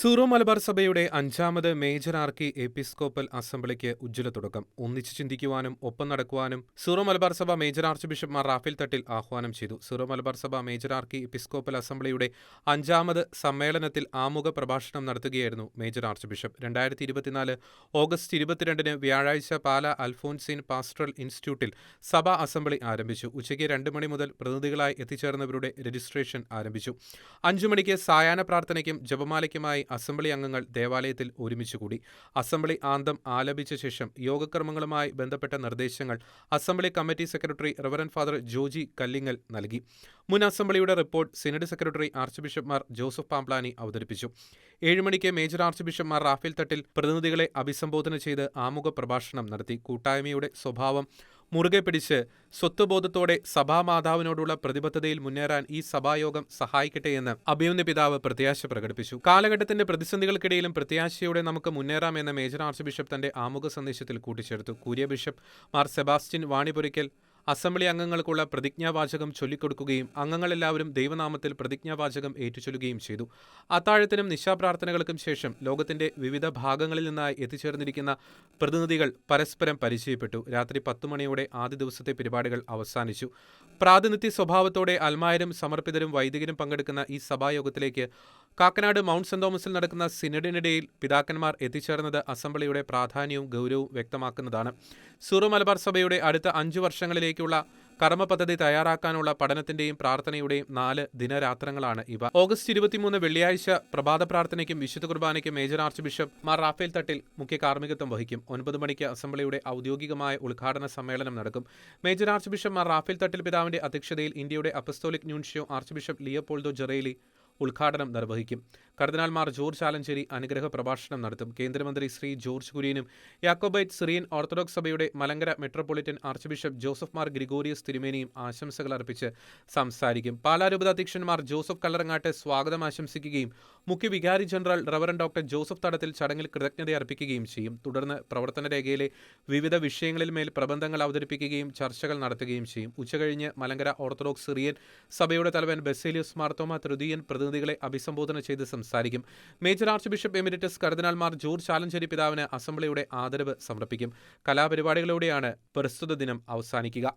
സൂറോ മലബാർ സഭയുടെ അഞ്ചാമത് major ആർക്കി episcopal അസംബ്ലിക്ക് ഉജ്ജ്വല തുടക്കം. ഒന്നിച്ചു ചിന്തിക്കുവാനും ഒപ്പം നടക്കുവാനും സൂറോ മലബാർ സഭ major archbishop Mar Rafale Thattil ആഹ്വാനം ചെയ്തു. സൂറോ മലബാർ സഭ മേജർ ആർക്കി എപ്പിസ്കോപ്പൽ അസംബ്ലിയുടെ അഞ്ചാമത് സമ്മേളനത്തിൽ ആമുഖ പ്രഭാഷണം നടത്തുകയായിരുന്നു മേജർ ആർച്ച് ബിഷപ്പ്. രണ്ടായിരത്തി ഇരുപത്തിനാല് ഓഗസ്റ്റ് ഇരുപത്തിരണ്ടിന് വ്യാഴാഴ്ച പാല അൽഫോൻസിൻ പാസ്റ്ററൽ ഇൻസ്റ്റിറ്റ്യൂട്ടിൽ സഭാ അസംബ്ലി ആരംഭിച്ചു. ഉച്ചയ്ക്ക് രണ്ട് മണി മുതൽ പ്രതിനിധികളായി എത്തിച്ചേർന്നവരുടെ രജിസ്ട്രേഷൻ ആരംഭിച്ചു. അഞ്ചു മണിക്ക് സായാഹ്ന പ്രാർത്ഥനയ്ക്കും ജപമാലയ്ക്കുമായി അസംബ്ലി അംഗങ്ങൾ ദേവാലയത്തിൽ ഒരുമിച്ചുകൂടി അസംബ്ലി ആന്തം ആലപിച്ച ശേഷം യോഗക്രമങ്ങളുമായി ബന്ധപ്പെട്ട നിർദ്ദേശങ്ങൾ assembly committee secretary reverend father Joji Kallingal നൽകി. മുൻ അസംബ്ലിയുടെ report synod secretary arch ബിഷപ്പ്മാർ Joseph Pamplany അവതരിപ്പിച്ചു. ഏഴുമണിക്ക് മേജർ ആർച്ച് ബിഷപ്പ്മാർ റാഫേൽ തട്ടിൽ പ്രതിനിധികളെ അഭിസംബോധന ചെയ്ത് ആമുഖ പ്രഭാഷണം നടത്തി. കൂട്ടായ്മയുടെ സ്വഭാവം മുറുകെ പിടിച്ച് സ്വത്വബോധത്തോടെ സഭാമാതാവിനോടുള്ള പ്രതിബദ്ധതയിൽ മുന്നേറാൻ ഈ സഭായോഗം സഹായിക്കട്ടെ എന്ന് അഭിയുന്ന പിതാവ് പ്രത്യാശ പ്രകടിപ്പിച്ചു. കാലഘട്ടത്തിന്റെ പ്രതിസന്ധികൾക്കിടയിലും പ്രത്യാശയോടെ നമുക്ക് മുന്നേറാമെന്ന് മേജർ ആർച്ച് ബിഷപ്പ് തന്റെ ആമുഖ സന്ദേശത്തിൽ കൂട്ടിച്ചേർത്തു. Curia bishop Mar Sebastian Vanipurackal assembly അംഗങ്ങൾക്കുള്ള പ്രതിജ്ഞാവാചകം ചൊല്ലിക്കൊടുക്കുകയും അംഗങ്ങളെല്ലാവരും ദൈവനാമത്തിൽ പ്രതിജ്ഞാവാചകം ഏറ്റുചൊല്ലുകയും ചെയ്തു. അത്താഴത്തിനും നിശാപ്രാർത്ഥനകൾക്കും ശേഷം ലോകത്തിന്റെ വിവിധ ഭാഗങ്ങളിൽ നിന്നായി എത്തിച്ചേർന്നിരിക്കുന്ന പ്രതിനിധികൾ പരസ്പരം പരിചയപ്പെട്ടു. രാത്രി പത്തു മണിയോടെ ആദ്യ ദിവസത്തെ പരിപാടികൾ അവസാനിച്ചു. പ്രാതിനിധ്യ സ്വഭാവത്തോടെ അൽമായരും സമർപ്പിതരും വൈദികരും പങ്കെടുക്കുന്ന ഈ സഭായോഗത്തിലേക്ക് കാക്കനാട് മൗണ്ട് സെന്റ് തോമസിൽ നടക്കുന്ന സിനഡിനിടയിൽ പിതാക്കന്മാർ എത്തിച്ചേർന്നത് അസംബ്ലിയുടെ പ്രാധാന്യവും ഗൗരവവും വ്യക്തമാക്കുന്നതാണ്. സൂറു മലബാർ സഭയുടെ അടുത്ത അഞ്ചു വർഷങ്ങളിലേക്കുള്ള കർമ്മ പദ്ധതി തയ്യാറാക്കാനുള്ള പഠനത്തിന്റെയും പ്രാർത്ഥനയുടെയും നാല് ദിനരാത്രങ്ങളാണ് ഇവ. ഓഗസ്റ്റ് ഇരുപത്തിമൂന്ന് വെള്ളിയാഴ്ച പ്രഭാത പ്രാർത്ഥനയ്ക്കും വിശുദ്ധ കുർബാനയ്ക്കും major archbishop Mar Rafale Thattil മുഖ്യ കാർമ്മികത്വം വഹിക്കും. ഒൻപത് മണിക്ക് അസംബ്ലിയുടെ ഔദ്യോഗികമായ ഉദ്ഘാടന സമ്മേളനം നടക്കും. Major archbishop Mar Raphael Thattil പിതാവിന്റെ അധ്യക്ഷതയിൽ ഇന്ത്യയുടെ apostolic nuncio archbishop Leopoldo Girelli ഉദ്ഘാടനം നിർവഹിക്കും. കർദിനാൾമാർ ജോർജ് ആലഞ്ചേരി അനുഗ്രഹ പ്രഭാഷണം നടത്തും. കേന്ദ്രമന്ത്രി ശ്രീ ജോർജ് കുര്യനും യാക്കോബൈറ്റ് സിറിയൻ ഓർത്തഡോക്സ് സഭയുടെ Malankara metropolitan archbishop Joseph Mar Gregorios തിരുമേനിയും ആശംസകൾ അർപ്പിച്ച് സംസാരിക്കും പാലാരൂപതാധ്യക്ഷന്മാർ ജോസഫ് കല്ലറങ്ങാട്ട് സ്വാഗതം ആശംസിക്കുകയും മുഖ്യ വികാരി ജനറൽ റവറൻ ഡോക്ടർ ജോസഫ് തടത്തിൽ ചടങ്ങിൽ കൃതജ്ഞത അർപ്പിക്കുകയും ചെയ്യും. തുടർന്ന് പ്രവർത്തന രേഖയിലെ വിവിധ വിഷയങ്ങളിൽ മേൽ പ്രബന്ധങ്ങൾ അവതരിപ്പിക്കുകയും ചർച്ചകൾ നടത്തുകയും ചെയ്യും. ഉച്ചകഴിഞ്ഞ് മലങ്കര ഓർത്തഡോക്സ് സിറിയൻ സഭയുടെ തലവൻ ബെസേലിയസ് മാർത്തോമ തൃതീയൻ പ്രതിനിധികളെ അഭിസംബോധന ചെയ്ത് സംസാരിക്കും. മേജർ ആർച്ച് ബിഷപ്പ് എമിരിറ്റസ് കർദിനാൾമാർ ജോർജ് ചാലഞ്ചേരി പിതാവിന് അസംബ്ലിയുടെ ആദരവ് സമർപ്പിക്കും. കലാപരിപാടികളോടെയാണ് പ്രസ്തുത ദിനം അവസാനിക്കുക.